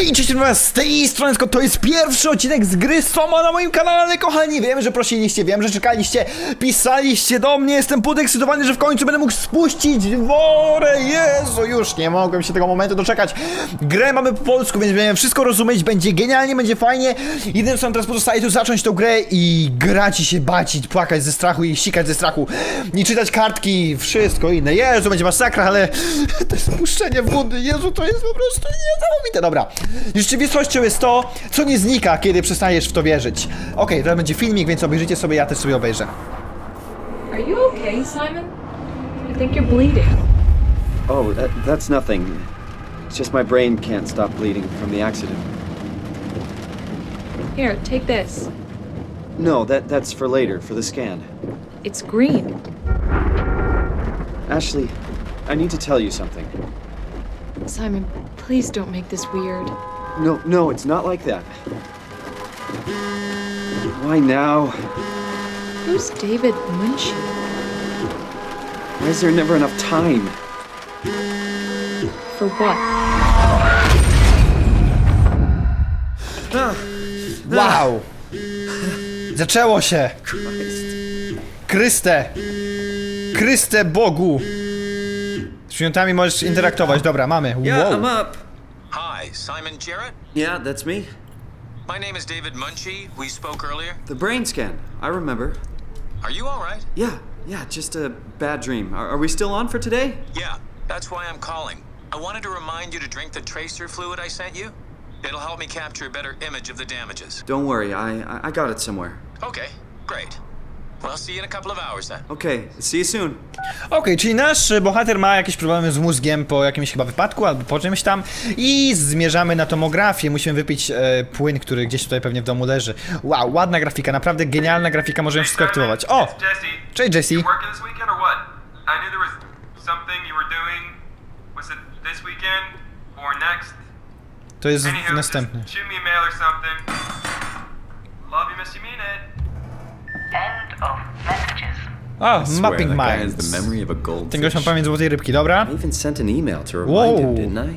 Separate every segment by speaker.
Speaker 1: Hej, cześć was, z tej strony to jest pierwszy odcinek z gry Soma na moim kanale, kochani, wiem, że prosiliście, wiem, że czekaliście, pisaliście do mnie, jestem podekscytowany, że w końcu będę mógł spuścić worę, Jezu, już nie mogłem się tego momentu doczekać, grę mamy po polsku, więc będziemy wszystko rozumieć, będzie genialnie, będzie fajnie, jedyne co nam teraz pozostaje to zacząć tą grę i grać i się bać i płakać ze strachu i sikać ze strachu. I czytać kartki, wszystko inne, Jezu, będzie masakra, ale to spuszczenie wody, Jezu, to jest po prostu niesamowite, dobra. Rzeczywistością jest to, co nie znika, kiedy przestajesz w to wierzyć. Okej, to będzie filmik, więc obejrzyjcie sobie, ja też sobie obejrzę.
Speaker 2: Are you okay, Simon? I think you're bleeding.
Speaker 3: Oh, that, that's nothing. It's just my brain can't stop bleeding from the accident.
Speaker 2: Here, take this.
Speaker 3: No, that that's for later, for the scan.
Speaker 2: It's green.
Speaker 3: Ashley, I need to tell you something.
Speaker 2: Simon, please don't make this weird.
Speaker 3: No, no, it's not like that. Why now?
Speaker 2: Who's David Munchie?
Speaker 3: Why is there never enough time?
Speaker 2: For what?
Speaker 1: Wow! Zaczęło się! Kryste! Kryste Bogu! Z przymiotami możesz interaktować, dobra, mamy.
Speaker 3: Yeah, I'm up.
Speaker 4: Hi, Simon Jarrett.
Speaker 3: Yeah, that's me.
Speaker 4: My name is David Munchie. We spoke earlier.
Speaker 3: The brain scan. I remember.
Speaker 4: Are you all right?
Speaker 3: Yeah, yeah, just a bad dream. Are, are we still on for today?
Speaker 4: Yeah, that's why I'm calling. I wanted to remind you to drink the tracer fluid I sent you. It'll help me capture a better image of the damages.
Speaker 3: Don't worry, I I, I got it somewhere.
Speaker 4: Okay, great. Well, I'll see you in a couple of hours then.
Speaker 3: Okay, see you soon.
Speaker 1: Okej, czyli nasz bohater ma jakieś problemy z mózgiem po jakimś chyba wypadku albo po czymś tam i zmierzamy na tomografię. Musimy wypić e, płyn, który gdzieś tutaj pewnie w domu leży. Wow, ładna grafika, naprawdę genialna grafika, możemy wszystko aktywować. O!
Speaker 5: It's Jesse.
Speaker 1: Cześć Jesse.
Speaker 5: You working this weekend or what? I knew there was something you were doing. Was it this weekend or next?
Speaker 1: To jest
Speaker 5: Anywho,
Speaker 1: następny.
Speaker 5: just shoot me a mail or something. Love you, miss you, mean it.
Speaker 6: End of messages.
Speaker 7: Swear,
Speaker 1: Mapping Minds.
Speaker 7: a
Speaker 1: Ten gość ma pamięć złotej rybki, dobra?
Speaker 3: I even sent an email to remind
Speaker 1: Whoa.
Speaker 3: him, didn't I?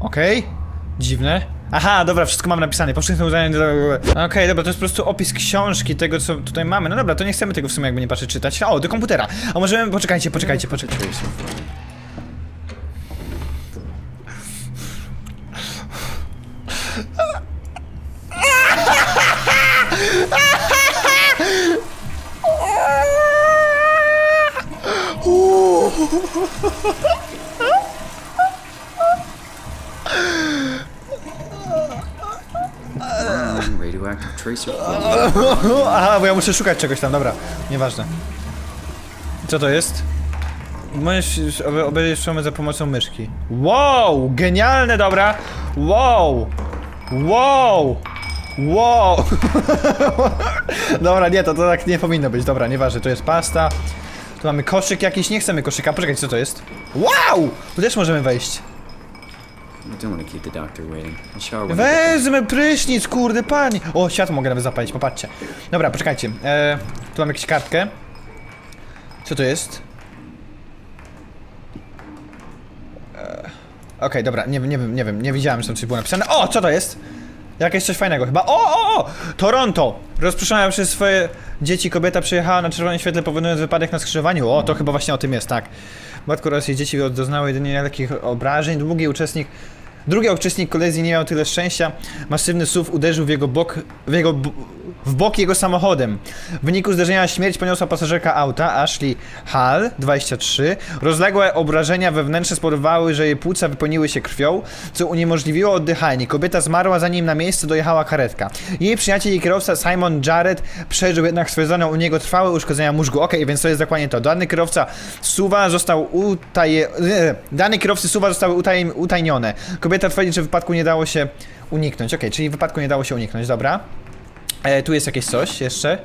Speaker 1: Okej. Dziwne. Aha, dobra, wszystko mam napisane. Powszechne uznanie. Okej, dobra, to jest po prostu opis książki tego, co tutaj mamy. No dobra, to nie chcemy tego w sumie jakby nie patrzeć czytać. O, do komputera. A możemy. Poczekajcie, poczekajcie, poczekajcie. Aha, bo ja muszę szukać czegoś tam, dobra. Nieważne. Co to jest? Możesz obe- za pomocą myszki. Wow! Genialne, dobra! Wow! Wow! Wow! dobra, nie, to, to tak nie powinno być. Dobra, nieważne, to jest pasta. Tu mamy koszyk jakiś, nie chcemy koszyka. Poczekajcie, co to jest? Wow! Tu też możemy wejść.
Speaker 3: I.
Speaker 1: Wezmę prysznic, kurde panie! O, światło mogę nawet zapalić, popatrzcie. Dobra, poczekajcie. E, tu mam jakąś kartkę. Co to jest? E, Okej, dobra, nie, nie wiem, nie wiem, nie widziałem, że tam coś było napisane. O, co to jest? Jakieś coś fajnego chyba. O, o, o! Toronto! Rozproszona przez swoje dzieci kobieta przyjechała na czerwonym świetle powodując wypadek na skrzyżowaniu. O, to chyba właśnie o tym jest, tak. Matko oraz jej dzieci doznały jedynie lekkich obrażeń. Drugi uczestnik Drugi uczestnik kolizji nie miał tyle szczęścia. Masywny SUV uderzył w jego bok, w jego w bok jego samochodem. W wyniku zderzenia śmierć poniosła pasażerka auta Ashley Hall, 23. Rozległe obrażenia wewnętrzne spowodowały, że jej płuca wypełniły się krwią, co uniemożliwiło oddychanie. Kobieta zmarła zanim na miejsce dojechała karetka. Jej przyjaciel i kierowca Simon Jarrett przeżył jednak stwierdzono u niego trwałe uszkodzenia mózgu. Okej, więc to jest dokładnie to. Dany kierowca SUVa został utaje... Dane kierowcy SUVa zostały utaj... utajnione. Kobieta twierdzi, że w wypadku nie dało się uniknąć. Okej, czyli w wypadku nie dało się uniknąć, dobra. E, tu jest jakieś coś jeszcze.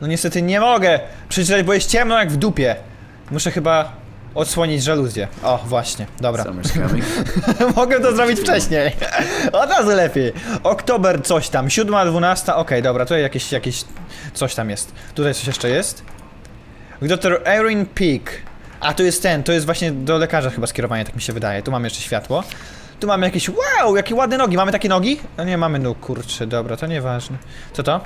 Speaker 1: No niestety nie mogę przeczytać, bo jest ciemno jak w dupie. Muszę chyba odsłonić żaluzję. O, właśnie, dobra. Mogę to zrobić wcześniej. Od razu lepiej. Oktober coś tam, 7, 12, okej, dobra, tutaj jakieś, jakieś coś tam jest. Tutaj coś jeszcze jest. Dr. Erin Peak. A tu jest ten, to jest właśnie do lekarza chyba skierowanie, tak mi się wydaje. Tu mamy jeszcze światło. Tu mamy jakieś, wow, jakie ładne nogi. Mamy takie nogi? No nie mamy nóg, kurczę, dobra, to nieważne. Co to?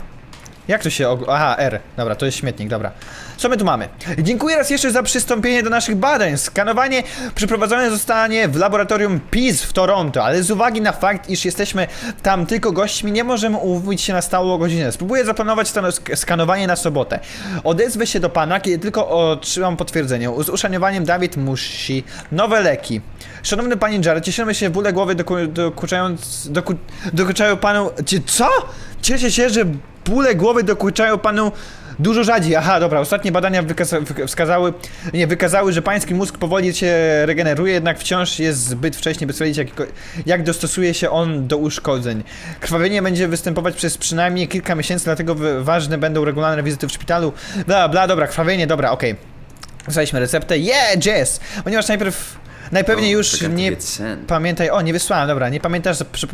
Speaker 1: Jak to się og... Aha, R. Dobra, to jest śmietnik, dobra. Co my tu mamy? Dziękuję raz jeszcze za przystąpienie do naszych badań. Skanowanie przeprowadzone zostanie w laboratorium PIS w Toronto, ale z uwagi na fakt, iż jesteśmy tam tylko gośćmi, nie możemy umówić się na stałą godzinę. Spróbuję zaplanować skanowanie na sobotę. Odezwę się do pana, kiedy tylko otrzymam potwierdzenie. Z uszanowaniem Dawid musi. Nowe leki. Szanowny panie Jared, cieszymy się, bóle głowy doku, dokuczając, doku, dokuczają panu... Cie- Co? Cieszę się, że bóle głowy dokuczają panu dużo rzadziej. Aha, dobra, ostatnie badania wskazały, nie, wykazały, że pański mózg powoli się regeneruje, jednak wciąż jest zbyt wcześnie, by stwierdzić, jak, jak dostosuje się on do uszkodzeń. Krwawienie będzie występować przez przynajmniej kilka miesięcy, dlatego ważne będą regularne wizyty w szpitalu. Bla, bla, dobra, krwawienie, dobra, okej. Wysłaliśmy receptę. Yeah, Jess! Ponieważ najpierw, najpewniej już nie pamiętaj, o, nie wysłałem, dobra, nie pamiętasz, przy,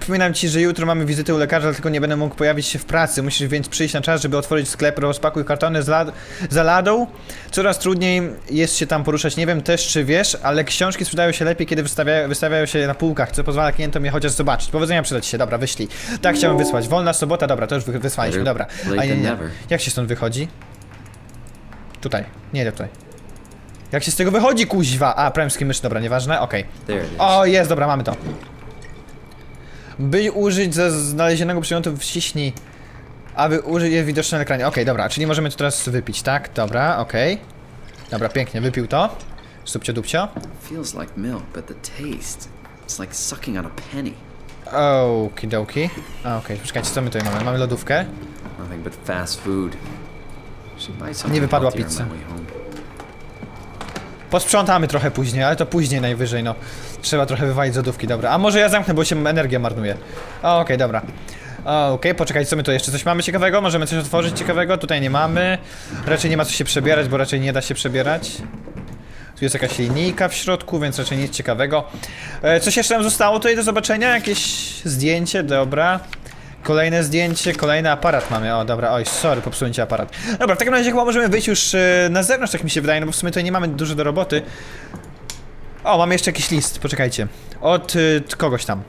Speaker 1: Przypominam ci, że jutro mamy wizytę u lekarza, tylko nie będę mógł pojawić się w pracy. Musisz więc przyjść na czas, żeby otworzyć sklep, rozpakuj kartony z lad za ladą. Coraz trudniej jest się tam poruszać. Nie wiem też, czy wiesz, ale książki sprzedają się lepiej, kiedy wystawiają, wystawiają się na półkach, co pozwala klientom je chociaż zobaczyć. Powodzenia przydać się, dobra, wyślij. Tak chciałem wysłać. Wolna sobota, dobra, to już wy- wysłaliśmy, dobra. A nie, nie. Jak się stąd wychodzi? Tutaj, nie tutaj. Jak się z tego wychodzi, kuźwa? A, premski mysz, dobra, nieważne, okej.
Speaker 3: There it is.
Speaker 1: O, jest, dobra, mamy to. By użyć ze znalezionego przedmiotu wciśnij, aby użyć je widoczne na ekranie. Okej, dobra, czyli możemy to teraz wypić, tak? Dobra, okej. Dobra, pięknie, wypił to. Subcio dupcio.
Speaker 3: Feels like milk, but the taste. It's like sucking on a penny.
Speaker 1: Okidoki. A, Okej, poczekajcie, co my tutaj mamy? Mamy lodówkę.
Speaker 3: Nothing but fast food. Should buy something
Speaker 1: Nie wypadła
Speaker 3: healthier on
Speaker 1: pizza.
Speaker 3: my way home.
Speaker 1: Posprzątamy trochę później, ale to później najwyżej, no. Trzeba trochę wywalić z lodówki, dobra. A może ja zamknę, bo się energia marnuje. Okej, dobra. O, Okej, poczekajcie, co my tu jeszcze coś mamy ciekawego? Możemy coś otworzyć ciekawego? Tutaj nie mamy. Raczej nie ma co się przebierać, bo raczej nie da się przebierać. Tu jest jakaś linijka w środku, więc raczej nic ciekawego. E, coś jeszcze nam zostało tutaj do zobaczenia? Jakieś zdjęcie, dobra. Kolejne zdjęcie, kolejny aparat mamy. O, dobra, oj, sorry, popsułem ci aparat. Dobra, w takim razie chyba możemy wyjść już e, na zewnątrz, tak mi się wydaje, no bo w sumie tutaj nie mamy dużo do roboty. O, mamy jeszcze jakiś list, poczekajcie. Od y, kogoś tam.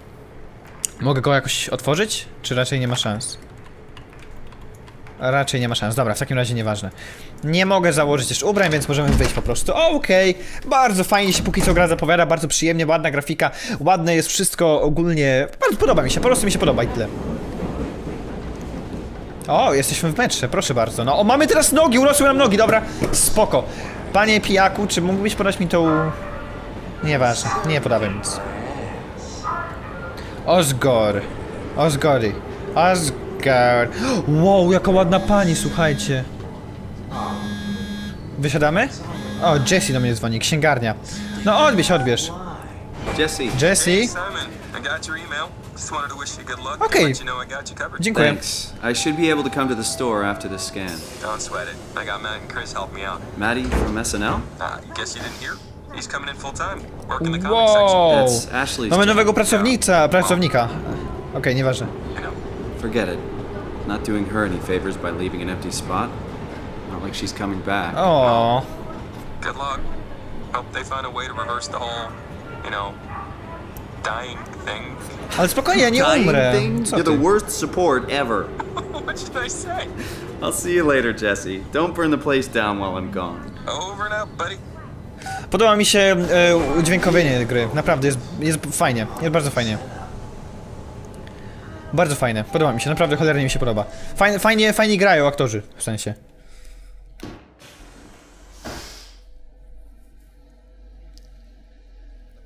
Speaker 1: Mogę go jakoś otworzyć? Czy raczej nie ma szans? Raczej nie ma szans. Dobra, w takim razie nieważne. Nie mogę założyć jeszcze ubrań, więc możemy wyjść po prostu. Okej, bardzo fajnie się póki co gra zapowiada, bardzo przyjemnie, ładna grafika, ładne jest wszystko ogólnie. Bardzo podoba mi się, po prostu mi się podoba i tyle. O, jesteśmy w metrze, proszę bardzo. No, o, mamy teraz nogi, urosły nam nogi, dobra, spoko. Panie pijaku, czy mógłbyś podać mi tą... Nieważne, nie podawaj nic. Osgor. Osgory. Osgard. Wow, jaka ładna pani, słuchajcie. Wysiadamy? O, Jessie do mnie dzwoni, księgarnia. No odbierz, odbierz.
Speaker 3: Jesse.
Speaker 1: Jessie?
Speaker 4: Hey, Simon, I got your email. Just wanted to wish you good luck
Speaker 1: Okay.
Speaker 4: let you know I got you covered.
Speaker 1: Dziękuję.
Speaker 3: Thanks. I should be able to come to the store after the scan.
Speaker 4: Don't sweat it. I got Matt and Chris help me out.
Speaker 3: Maddie from SNL?
Speaker 4: Uh, guess you didn't hear? He's coming in full time. Working the comic section.
Speaker 1: Wow.
Speaker 3: That's Ashley's
Speaker 1: Mamy
Speaker 3: job.
Speaker 1: nowego pracownica, pracownika. Okej, nieważne.
Speaker 4: You know.
Speaker 3: Forget it. Not doing her any favors by leaving an empty spot. Not like she's coming back.
Speaker 1: O,
Speaker 4: Good luck. Hope they find a way to reverse the whole, you know, dying thing.
Speaker 1: ale spokojnie, ja nie umrę. Co
Speaker 3: You're the
Speaker 1: ty?
Speaker 3: worst support ever.
Speaker 4: what should I say?
Speaker 3: I'll see you later, Jesse. Don't burn the place down while I'm gone.
Speaker 4: Over and out, buddy.
Speaker 1: Podoba mi się e, udźwiękowienie gry. Naprawdę, jest, jest fajnie. Jest bardzo fajnie. Bardzo fajne. Podoba mi się, naprawdę cholernie mi się podoba. Fajnie, fajnie, fajnie grają aktorzy, w sensie.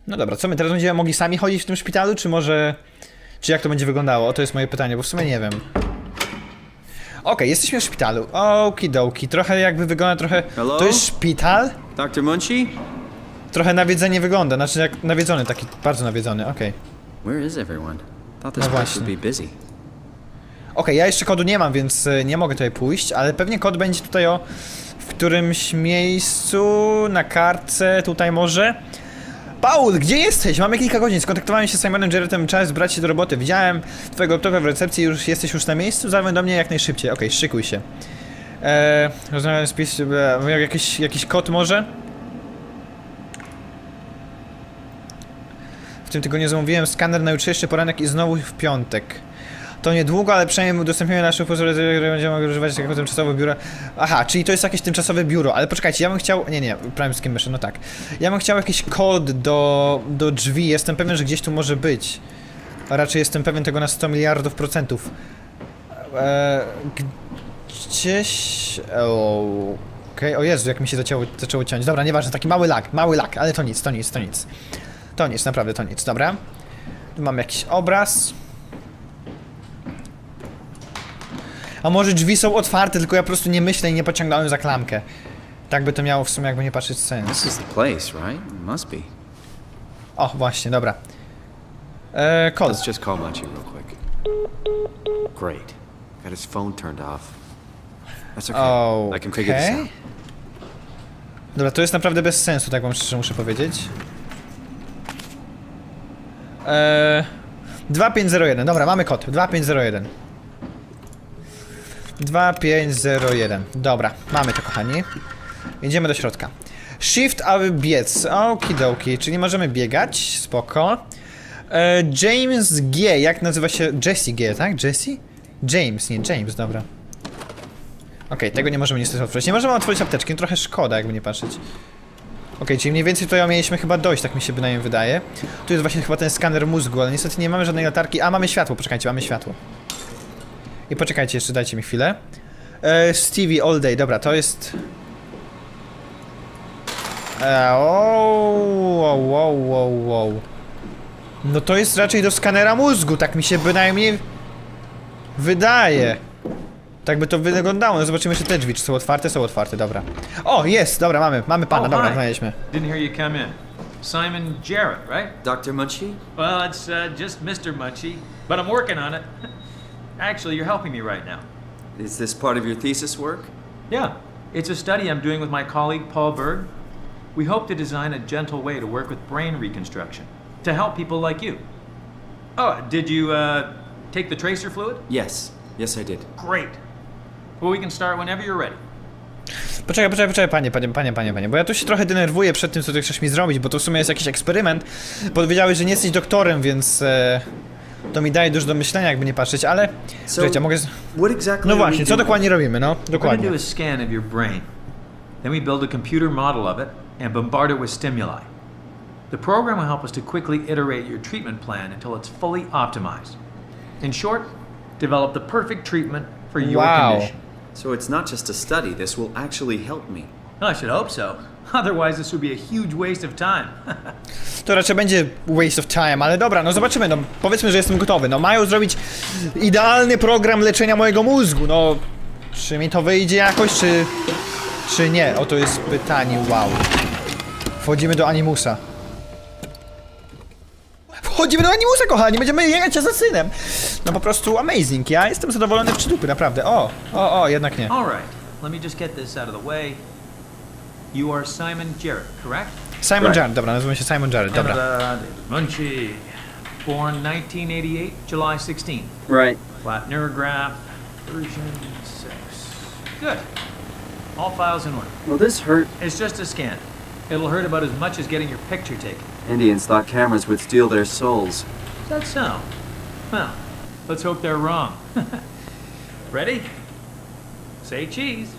Speaker 1: No dobra, co my teraz będziemy mogli sami chodzić w tym szpitalu, czy może... Czy jak to będzie wyglądało? To jest moje pytanie, bo w sumie nie wiem. Okej, jesteśmy w szpitalu. Okidoki, trochę jakby wygląda trochę...
Speaker 3: Hello?
Speaker 1: To jest szpital?
Speaker 3: Dr. Munchie?
Speaker 1: Trochę nawiedzenie wygląda, znaczy jak nawiedzony, taki bardzo nawiedzony, okej.
Speaker 3: Where is everyone? Thought this
Speaker 1: No
Speaker 3: place
Speaker 1: właśnie.
Speaker 3: would be busy.
Speaker 1: Okej, ja jeszcze kodu nie mam, więc y, nie mogę tutaj pójść, ale pewnie kod będzie tutaj o w którymś miejscu na kartce, tutaj może. Paul, gdzie jesteś? Mamy kilka godzin. Skontaktowałem się z Simonem Jarrettem, czas brać się do roboty. Widziałem twojego laptopa w recepcji, już jesteś już na miejscu? Zadzwoń do mnie jak najszybciej. Okej, okay, szykuj się. Eee, rozmawiam z piś... E, jakiś, jakiś kod może? W tym tygodniu zamówiłem skaner na jutrzejszy poranek i znowu w piątek. To niedługo, ale przynajmniej udostępniamy nasze pozóry, które będziemy mogli używać jako tymczasowe biuro. Aha, czyli to jest jakieś tymczasowe biuro, ale poczekajcie, ja bym chciał. Nie, nie, Prime Skin Mission, no tak. Ja bym chciał jakiś kod do, do drzwi. Jestem pewien, że gdzieś tu może być. A raczej jestem pewien tego na 100 miliardów procentów. Eee, gdzieś. o, Okej, o Jezu, jak mi się zaczęło, zaczęło ciąć. Dobra, nieważne, taki mały lag, mały lag, ale to nic, to nic, to nic. To nic, naprawdę to nic, dobra. Tu mam jakiś obraz. A może drzwi są otwarte, tylko ja po prostu nie myślę i nie pociągnąłem za klamkę. Tak by to miało w sumie jakby nie patrzeć sens.
Speaker 7: This is the place, right? It must be.
Speaker 1: O, właśnie, dobra. Eee, kod.
Speaker 7: Let's just call Munchie real quick. Great. Got his phone turned off. That's okay. I can figure this out.
Speaker 1: Dobra, to jest naprawdę bez sensu, tak wam szczerze muszę powiedzieć. Eee, 2501, dobra, mamy kod. 2501. 2501. Dobra, mamy to, kochani. Idziemy do środka. Shift, aby biec. Okidoki, czyli możemy biegać. Spoko. E, James G. Jak nazywa się? Jesse G, tak? Jesse? James, nie James, dobra. Okej, tego nie możemy niestety otworzyć. Nie możemy otworzyć apteczki, no trochę szkoda, jakby nie patrzeć. Okej, czyli mniej więcej to mieliśmy chyba dojść, tak mi się bynajmniej wydaje. Tu jest właśnie chyba ten skaner mózgu, ale niestety nie mamy żadnej latarki. A, mamy światło, poczekajcie, mamy światło. I poczekajcie, jeszcze dajcie mi chwilę. E, Stevie All Day, dobra, to jest... E, wow, wow, wow, wow. No to jest raczej do skanera mózgu, tak mi się bynajmniej wydaje. Tak by to wyglądało. No zobaczymy jeszcze te drzwi, czy są otwarte, są otwarte, dobra. O, jest, dobra, mamy, mamy pana,
Speaker 8: Oh,
Speaker 1: dobra, znaleźliśmy.
Speaker 8: Didn't hear you come in. Simon Jarrett, right?
Speaker 3: Dr. Munchie?
Speaker 8: Well, it's uh, just Mr. Munchie, but I'm working on it. Actually, you're helping me right now.
Speaker 3: Is this part of your thesis work?
Speaker 8: Yeah, it's a study I'm doing with my colleague Paul Berg. We hope to design a gentle way to work with brain reconstruction to help people like you. Oh, did you uh, take the tracer fluid?
Speaker 3: Yes. Yes, I did.
Speaker 8: Great. Well, we can start whenever you're ready.
Speaker 1: Poczekaj, poczekaj, poczekaj, panie, panie, panie, panie, panie, bo ja tu się trochę denerwuję przed tym, co ty chcesz mi zrobić, bo to w sumie jest jakiś eksperyment. Powiedziałeś, że nie jesteś doktorem, więc e, to mi daje dużo do myślenia, jakby nie patrzeć, ale... Słuchajcie, mogę... z-
Speaker 3: What exactly
Speaker 1: No właśnie, co dokładnie robimy, no?
Speaker 8: We're
Speaker 1: Dokładnie.
Speaker 8: do a scan of your brain. Then we build a computer model of it and bombard it with stimuli. The program will help us to quickly iterate your treatment plan until it's fully optimized. In short, develop the perfect treatment for your
Speaker 1: Wow.
Speaker 8: condition.
Speaker 3: So it's not just a study, this will actually help me.
Speaker 8: Well, I should hope so. Otherwise, this would be a huge waste of time.
Speaker 1: To raczej będzie waste of time, ale dobra, no zobaczymy, no powiedzmy, że jestem gotowy. No mają zrobić idealny program leczenia mojego mózgu, no... Czy mi to wyjdzie jakoś, czy... Czy nie? Oto jest pytanie, wow. Wchodzimy do Animusa. Wchodzimy do Animusa, kochani, będziemy jechać asasynem. No po prostu amazing, ja jestem zadowolony w cztupy, naprawdę. O, o, o, jednak nie.
Speaker 8: All right, let me just get this out of the way. You are Simon Jarrett, correct?
Speaker 1: Simon
Speaker 3: Right.
Speaker 1: Jarrett, dobra, nazywam się Simon Jarrett, dobra.
Speaker 8: And, Munchie, born 1988, July 16.
Speaker 3: Right.
Speaker 8: Flat neurograph, version 6. Good. All files in order.
Speaker 3: Well, this hurt?
Speaker 8: It's just a scan. It'll hurt about as much as getting your picture taken.
Speaker 3: Indians thought cameras would steal their souls.
Speaker 8: Is that so? Well, let's hope they're wrong. Ready? Say cheese.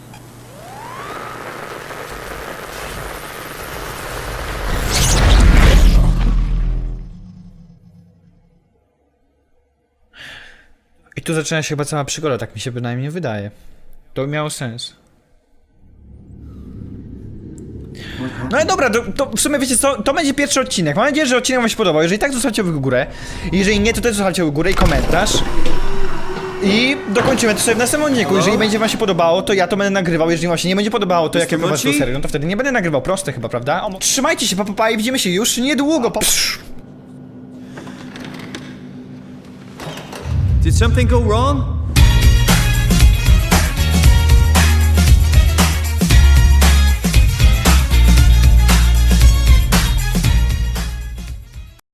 Speaker 1: I tu zaczyna się chyba cała przygoda, tak mi się bynajmniej wydaje. To miało sens. No i dobra, to, to w sumie wiecie co, to będzie pierwszy odcinek. Mam nadzieję, że odcinek wam się podobał. Jeżeli tak, zostawcie w górę. Jeżeli nie, to też zostawcie w górę i komentarz. I dokończymy to sobie w następnym odcinku. Jeżeli będzie wam się podobało, to ja to będę nagrywał. Jeżeli wam się nie będzie podobało, to jak ja prowadzę serię, no to wtedy nie będę nagrywał. Proste chyba, prawda? O, trzymajcie się, pa, pa, pa i widzimy się już niedługo. Pa, psz.
Speaker 3: Did something go wrong?